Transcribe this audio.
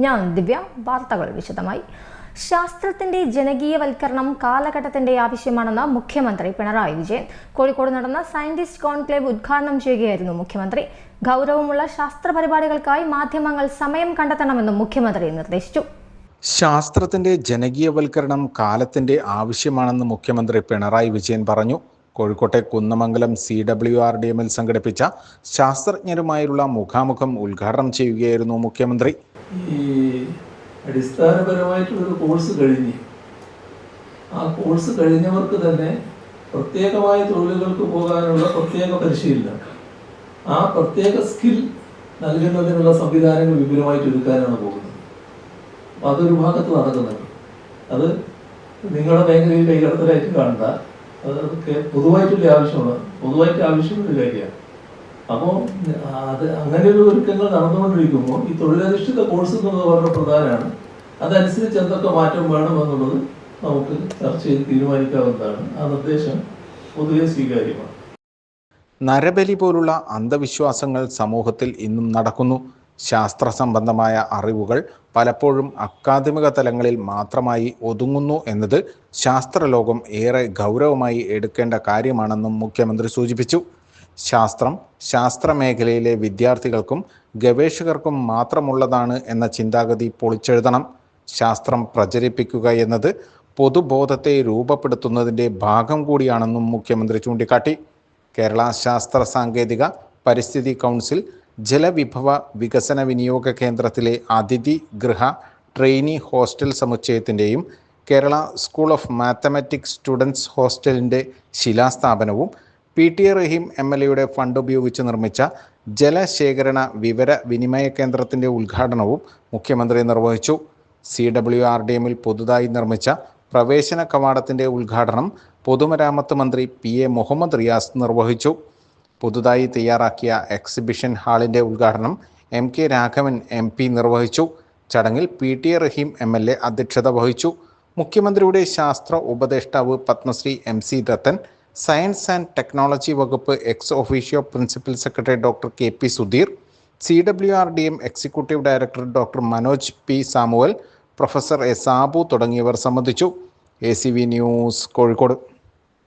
ഞാൻ ദിവ്യ വാർത്തകൾ വിശദമായി. ശാസ്ത്രത്തിന്റെ ജനകീയവൽക്കരണം കാലഘട്ടത്തിന്റെ ആവശ്യമാണെന്ന് മുഖ്യമന്ത്രി പിണറായി വിജയൻ. കോഴിക്കോട് നടന്ന സയന്റിസ്റ്റ് കോൺക്ലേവ് ഉദ്ഘാടനം ചെയ്യുകയായിരുന്നു മുഖ്യമന്ത്രി. ഗൗരവമുള്ള ശാസ്ത്ര പരിപാടികൾക്കായി മാധ്യമങ്ങൾ സമയം കണ്ടെത്തണമെന്നും മുഖ്യമന്ത്രി നിർദ്ദേശിച്ചു. ശാസ്ത്രത്തിന്റെ ജനകീയവൽക്കരണം കാലത്തിന്റെ ആവശ്യമാണെന്ന് മുഖ്യമന്ത്രി പിണറായി വിജയൻ പറഞ്ഞു. കോഴിക്കോട്ടെ Kunnamangalam C W R D എമ്മിൽ സംഘടിപ്പിച്ച ശാസ്ത്രജ്ഞരുമായുള്ള മുഖാമുഖം ഉദ്ഘാടനം ചെയ്യുകയായിരുന്നു മുഖ്യമന്ത്രി. ഈ അടിസ്ഥാനപരമായിട്ടുള്ളൊരു കോഴ്സ് കഴിഞ്ഞ്. ആ കോഴ്സ് കഴിഞ്ഞവർക്ക് തന്നെ പ്രത്യേകമായ തൊഴിലുകൾക്ക് പോകാനുള്ള പ്രത്യേക പരിശീലനം. ആ പ്രത്യേക സ്കിൽ നൽകുന്നതിനുള്ള സംവിധാനങ്ങൾ വിപുലമായിട്ട് ഒരുക്കാനാണ് പോകുന്നത്. അപ്പം അതൊരു ഭാഗത്ത് നടക്കുന്നത് അത് നിങ്ങളുടെ മേഖലയിൽ കൈകടത്തലായിട്ട് കാണണ്ട. അത് അതൊക്കെ പൊതുവായിട്ടുള്ള ആവശ്യമാണ്. പൊതുവായിട്ട് ആവശ്യമുള്ള കാര്യമാണ്. അപ്പോൾ അത് അങ്ങനെ ഒരു ഒരുക്കങ്ങൾ നടന്നുകൊണ്ടിരിക്കുമ്പോൾ ഈ തൊഴിലധിഷ്ഠിത കോഴ്സ് എന്നുള്ളത് വളരെ പ്രധാനമാണ്. അതനുസരിച്ച് എന്തൊക്കെ മാറ്റം വേണം എന്നുള്ളത് നമുക്ക് ചർച്ച ചെയ്ത് തീരുമാനിക്കാവുന്നതാണ്. ആ നിർദ്ദേശം പൊതുവെ സ്വീകാര്യമാണ്. നരബലി പോലുള്ള അന്ധവിശ്വാസങ്ങൾ സമൂഹത്തിൽ ഇന്നും നടക്കുന്നു. ശാസ്ത്ര സംബന്ധമായ അറിവുകൾ പലപ്പോഴും അക്കാദമിക തലങ്ങളിൽ മാത്രമായി ഒതുങ്ങുന്നു എന്നത് ശാസ്ത്രലോകം ഏറെ ഗൗരവമായി എടുക്കേണ്ട കാര്യമാണെന്നും മുഖ്യമന്ത്രി സൂചിപ്പിച്ചു. ശാസ്ത്രം ശാസ്ത്രമേഖലയിലെ വിദ്യാർത്ഥികൾക്കും ഗവേഷകർക്കും മാത്രമുള്ളതാണ് എന്ന ചിന്താഗതി പൊളിച്ചെഴുതണം. ശാസ്ത്രം പ്രചരിപ്പിക്കുക എന്നത് പൊതുബോധത്തെ രൂപപ്പെടുത്തുന്നതിന്റെ ഭാഗം കൂടിയാണെന്നും മുഖ്യമന്ത്രി ചൂണ്ടിക്കാട്ടി. കേരള ശാസ്ത്ര സാങ്കേതിക പരിസ്ഥിതി കൗൺസിൽ ജലവിഭവ വികസന വിനിയോഗ കേന്ദ്രത്തിലെ അതിഥി ഗൃഹ trainee hostel സമുച്ചയത്തിന്റെയും Kerala school of mathematics students ഹോസ്റ്റലിന്റെ ശിലാസ്ഥാപനവും P T Raheem M L എയുടെ ഫണ്ട് ഉപയോഗിച്ച് നിർമ്മിച്ച ജലശേഖരണ വിവര വിനിമയ കേന്ദ്രത്തിന്റെ ഉദ്ഘാടനവും മുഖ്യമന്ത്രി നിർവഹിച്ചു. സി ഡബ്ല്യു ആർ ഡി എമ്മിൽ പുതുതായി നിർമ്മിച്ച പ്രവേശന കവാടത്തിന്റെ ഉദ്ഘാടനം പൊതുമരാമത്ത് മന്ത്രി പി എ മുഹമ്മദ് റിയാസ് നിർവഹിച്ചു. പുതുതായി തയ്യാറാക്കിയ എക്സിബിഷൻ ഹാളിന്റെ ഉദ്ഘാടനം M K Raghavan M P നിർവഹിച്ചു. ചടങ്ങിൽ P T A Raheem M L A അധ്യക്ഷത വഹിച്ചു. മുഖ്യമന്ത്രിയുടെ ശാസ്ത്ര ഉപദേഷ്ടാവ് Padmashri M C Dathan science and technology വകുപ്പ് ex officio principal secretary doctor K P Sudheer C W R D M executive director doctor Manoj P Samuel professor A Sabu തുടങ്ങിയവർ സംബന്ധിച്ചു. A C V news Kozhikode